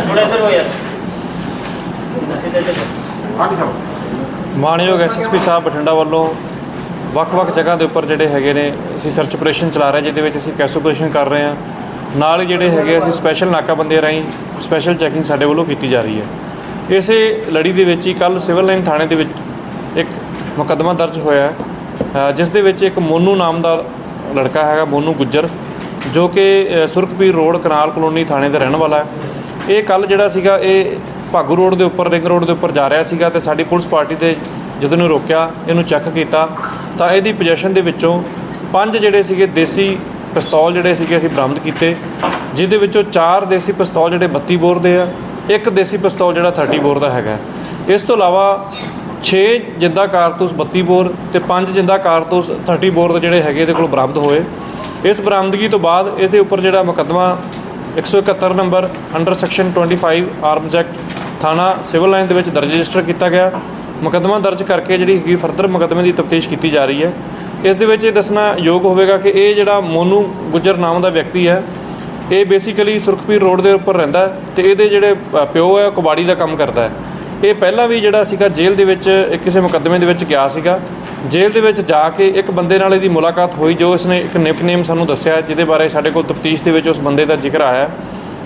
ਥੋੜਾ ਇੱਧਰ ਹੋ ਯਾਰ। ਹਾਂਜੀ ਸਾਹਿਬ ਮਾਨਯੋਗ ਐਸਐਸਪੀ ਸਾਹਿਬ ਬਠਿੰਡਾ ਵੱਲੋਂ ਵੱਖ-ਵੱਖ ਜਗ੍ਹਾ ਦੇ ਉੱਪਰ ਜਿਹੜੇ ਹੈਗੇ ਨੇ ਅਸੀਂ ਸਰਚ ਆਪਰੇਸ਼ਨ ਚਲਾ ਰਹੇ ਹਾਂ ਜਿਹਦੇ ਵਿੱਚ ਅਸੀਂ ਕੈਸ ਆਪਰੇਸ਼ਨ ਕਰ ਰਹੇ ਹਾਂ। ਨਾਲ ਹੀ ਜਿਹੜੇ ਹੈਗੇ ਅਸੀਂ ਸਪੈਸ਼ਲ ਨਾਕਾਬੰਦੀ ਰਾਹੀਂ ਸਪੈਸ਼ਲ ਚੈਕਿੰਗ ਸਾਡੇ ਵੱਲੋਂ ਕੀਤੀ ਜਾ ਰਹੀ ਹੈ। ਇਸੇ ਲੜੀ ਦੇ ਵਿੱਚ ਹੀ ਕੱਲ ਸਿਵਲ ਲਾਈਨ ਥਾਣੇ ਦੇ ਵਿੱਚ ਇੱਕ ਮੁਕੱਦਮਾ ਦਰਜ ਹੋਇਆ ਹੈ, ਅ, ਜਿਸ ਦੇ ਵਿੱਚ ਇੱਕ ਮੋਨੂ ਨਾਮ ਦਾ ਲੜਕਾ ਹੈਗਾ ਮੋਨੂ ਗੁੱਜਰ ਜੋ ਕਿ ਅ, ਸੁਰਖਪੀਰ ਰੋਡ ਕਨਾਲ ਕਲੋਨੀ ਥਾਣੇ ਦਾ ਰਹਿਣ ਵਾਲਾ ਹੈ। ਇਹ ਕੱਲ ਜਿਹੜਾ ਸੀਗਾ, ਇਹ ਭਾਗੂ ਰੋਡ ਦੇ ਉੱਪਰ, ਰਿੰਗ ਰੋਡ ਦੇ ਉੱਪਰ ਜਾ ਰਿਹਾ ਸੀਗਾ ਤੇ ਸਾਡੀ ਪੁਲਿਸ ਪਾਰਟੀ ਦੇ ਜਦੋਂ ਇਹਨੂੰ ਰੋਕਿਆ, ਇਹਨੂੰ ਚੈੱਕ ਕੀਤਾ, ਤਾਂ ਇਹਦੀ ਪੋਜੀਸ਼ਨ ਦੇ ਵਿੱਚੋਂ ਪੰਜ ਜਿਹੜੇ ਸੀਗੇ ਦੇਸੀ ਪਿਸਤੌਲ ਜਿਹੜੇ ਸੀਗੇ ਅਸੀਂ ਬਰਾਮਦ ਕੀਤੇ, ਜਿਹਦੇ ਵਿੱਚੋਂ ਚਾਰ ਦੇਸੀ ਪਿਸਤੌਲ ਜਿਹੜੇ 32 ਬੋਰ ਦੇ ਆ, ਇੱਕ ਦੇਸੀ ਪਿਸਤੌਲ ਜਿਹੜਾ 30 ਬੋਰ ਦਾ ਹੈਗਾ। ਇਸ ਤੋਂ ਇਲਾਵਾ 6 ਜਿੰਦਾ ਕਾਰਤੂਸ 32 ਬੋਰ ਤੇ 5 ਜਿੰਦਾ ਕਾਰਤੂਸ 30 ਬੋਰ ਦੇ ਜਿਹੜੇ ਹੈਗੇ, ਇਹਦੇ ਕੋਲ ਬਰਾਮਦ ਹੋਏ। ਇਸ ਬਰਾਮਦਗੀ ਤੋਂ ਬਾਅਦ ਇਹਦੇ ਉੱਪਰ ਜਿਹੜਾ ਮੁਕੱਦਮਾ 171 ਨੰਬਰ ਅੰਡਰ ਸੈਕਸ਼ਨ 25 ਆਰਮਸ ਐਕਟ ਥਾਣਾ ਸਿਵਲ ਲਾਈਨ ਦੇ ਵਿੱਚ ਦਰਜ ਰਜਿਸਟਰ ਕੀਤਾ ਗਿਆ। ਮੁਕੱਦਮਾ ਦਰਜ ਕਰਕੇ ਜਿਹੜੀ ਹੈਗੀ ਫਰਦਰ ਮੁਕੱਦਮੇ ਦੀ ਤਫਤੀਸ਼ ਕੀਤੀ ਜਾ ਰਹੀ ਹੈ। ਇਸ ਦੇ ਵਿੱਚ ਇਹ ਦੱਸਣਾ ਯੋਗ ਹੋਵੇਗਾ ਕਿ ਇਹ ਜਿਹੜਾ ਮੋਨੂ ਗੁੱਜਰ ਨਾਮ ਦਾ ਵਿਅਕਤੀ ਹੈ, ਇਹ ਬੇਸਿਕਲੀ ਸੁਰਖਪੀਰ ਰੋਡ ਦੇ ਉੱਪਰ ਰਹਿੰਦਾ ਹੈ ਤੇ ਇਹਦੇ ਜਿਹੜੇ ਪਿਓ ਹੈ, ਉਹ ਕਬਾੜੀ ਦਾ ਕੰਮ ਕਰਦਾ ਹੈ। ਇਹ ਪਹਿਲਾਂ ਵੀ ਜਿਹੜਾ ਸੀਗਾ ਜੇਲ੍ਹ ਦੇ ਵਿੱਚ ਕਿਸੇ ਮੁਕੱਦਮੇ ਦੇ ਵਿੱਚ ਗਿਆ ਸੀਗਾ। ਜੇਲ੍ਹ ਦੇ ਵਿੱਚ ਜਾ ਕੇ ਇੱਕ ਬੰਦੇ ਨਾਲ ਇਹਦੀ ਮੁਲਾਕਾਤ ਹੋਈ, ਜੋ ਇਸਨੇ ਇੱਕ ਨਿਪਨੇਮ ਸਾਨੂੰ ਦੱਸਿਆ ਜਿਹਦੇ ਬਾਰੇ ਸਾਡੇ ਕੋਲ ਤਫਤੀਸ਼ ਦੇ ਵਿੱਚ ਉਸ ਬੰਦੇ ਦਾ ਜ਼ਿਕਰ ਆਇਆ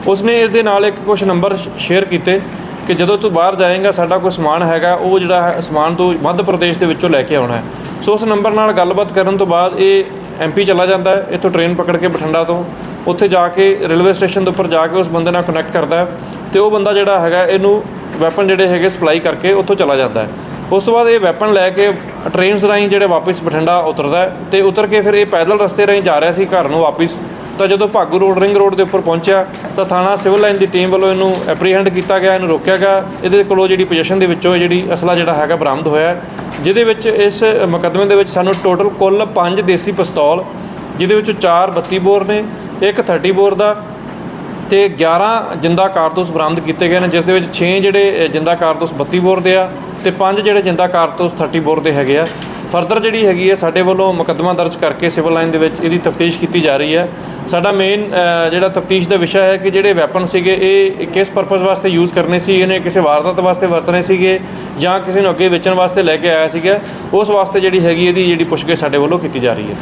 ਉਸਨੇ ਇਸ ਦੇ ਨਾਲ ਇੱਕ ਕੁਝ ਨੰਬਰ ਸ਼ੇਅਰ ਕੀਤੇ ਕਿ ਜਦੋਂ ਤੂੰ ਬਾਹਰ ਜਾਏਗਾ, ਸਾਡਾ ਕੋਈ ਸਮਾਨ ਹੈਗਾ, ਉਹ ਜਿਹੜਾ ਹੈ, ਸਮਾਨ ਤੂੰ ਮੱਧ ਪ੍ਰਦੇਸ਼ ਦੇ ਵਿੱਚੋਂ ਲੈ ਕੇ ਆਉਣਾ ਹੈ। ਸੋ ਉਸ ਨੰਬਰ ਨਾਲ ਗੱਲਬਾਤ ਕਰਨ ਤੋਂ ਬਾਅਦ ਇਹ ਐਮਪੀ ਚਲਾ ਜਾਂਦਾ ਹੈ, ਇੱਥੋਂ ਟ੍ਰੇਨ ਪਕੜ ਕੇ ਬਠਿੰਡਾ ਤੋਂ। ਉੱਥੇ ਜਾ ਕੇ ਰੇਲਵੇ ਸਟੇਸ਼ਨ ਦੇ ਉੱਪਰ ਜਾ ਕੇ ਉਸ ਬੰਦੇ ਨਾਲ ਕਨੈਕਟ ਕਰਦਾ ਹੈ ਤੇ ਉਹ ਬੰਦਾ ਜਿਹੜਾ ਹੈਗਾ, ਇਹਨੂੰ ਵੈਪਨ ਜਿਹੜੇ ਹੈਗੇ ਸਪਲਾਈ ਕਰਕੇ ਉੱਥੋਂ ਚਲਾ ਜਾਂਦਾ ਹੈ। ਉਸ ਤੋਂ ਬਾਅਦ ਇਹ ਵੈਪਨ ਲੈ ਕੇ ਟ੍ਰੇਨਸ ਰਾਹੀਂ ਜਿਹੜੇ ਵਾਪਸ ਬਠਿੰਡਾ ਉਤਰਦਾ ਹੈ ਤੇ ਉਤਰ ਕੇ ਫਿਰ ਇਹ ਪੈਦਲ ਰਸਤੇ ਰਾਹੀਂ ਜਾ ਰਿਹਾ ਸੀ ਘਰ ਨੂੰ ਵਾਪਸ। ਤਾਂ ਜਦੋਂ ਭਾਗੂ ਰੋਡ, ਰਿੰਗ ਰੋਡ ਦੇ ਉੱਪਰ ਪਹੁੰਚਿਆ, ਤਾਂ ਥਾਣਾ ਸਿਵਲ ਲਾਈਨ ਦੀ ਟੀਮ ਵੱਲੋਂ ਇਹਨੂੰ ਐਪਰੀਹੈਂਡ ਕੀਤਾ ਗਿਆ, ਇਹਨੂੰ ਰੋਕਿਆ ਗਿਆ। ਇਹਦੇ ਕੋਲੋਂ ਜਿਹੜੀ ਪੋਜੀਸ਼ਨ ਦੇ ਵਿੱਚੋਂ ਇਹ ਜਿਹੜੀ ਅਸਲਾ ਜਿਹੜਾ ਹੈਗਾ ਬਰਾਮਦ ਹੋਇਆ ਜਿਹਦੇ ਵਿੱਚ ਇਸ ਮੁਕੱਦਮੇ ਦੇ ਵਿੱਚ ਸਾਨੂੰ ਟੋਟਲ ਕੁੱਲ 5 ਦੇਸੀ ਪਿਸਤੌਲ, ਜਿਹਦੇ ਵਿੱਚੋਂ 4 32 ਬੋਰ ਨੇ, ਇੱਕ 30 ਬੋਰ ਦਾ ਤੇ 11 ਜਿੰਦਾ ਕਾਰਤੂਸ ਬਰਾਮਦ ਕੀਤੇ ਗਏ ਨੇ, ਜਿਸ ਦੇ ਵਿੱਚ 6 ਜਿਹੜੇ ਜਿੰਦਾ ਕਾਰਤੂਸ 32 ਬੋਰ ਦੇ ਆ ਤੇ 5 ਜਿਹੜੇ ਜਿੰਦਾ ਕਾਰਤੂਸ 30 ਬੋਰ ਦੇ ਹੈਗੇ ਆ। ਫਰਦਰ ਜਿਹੜੀ ਹੈਗੀ ਹੈ ਸਾਡੇ ਵੱਲੋਂ ਮੁਕੱਦਮਾ ਦਰਜ ਕਰਕੇ ਸਿਵਲ ਲਾਈਨ ਦੇ ਵਿੱਚ ਇਹਦੀ ਤਫਤੀਸ਼ ਕੀਤੀ ਜਾ ਰਹੀ ਹੈ ਸਾਡਾ ਮੇਨ ਜਿਹੜਾ ਤਫਤੀਸ਼ ਦਾ ਵਿਸ਼ਾ ਹੈ ਕਿ ਜਿਹੜੇ ਵੈਪਨ ਸੀਗੇ, ਇਹ ਕਿਸ ਪਰਪਸ ਵਾਸਤੇ ਯੂਜ਼ ਕਰਨੇ ਸੀ ਇਹਨੇ ਕਿਸੇ ਵਾਰਦਾਤ ਵਾਸਤੇ ਵਰਤਣੇ ਸੀਗੇ ਜਾਂ ਕਿਸੇ ਨੂੰ ਅੱਗੇ ਵੇਚਣ ਵਾਸਤੇ ਲੈ ਕੇ ਆਇਆ ਸੀਗਾ, ਉਸ ਵਾਸਤੇ ਜਿਹੜੀ ਹੈਗੀ ਇਹਦੀ ਜਿਹੜੀ ਪੁੱਛਗਿੱਛ ਸਾਡੇ ਵੱਲੋਂ ਕੀਤੀ ਜਾ ਰਹੀ ਹੈ।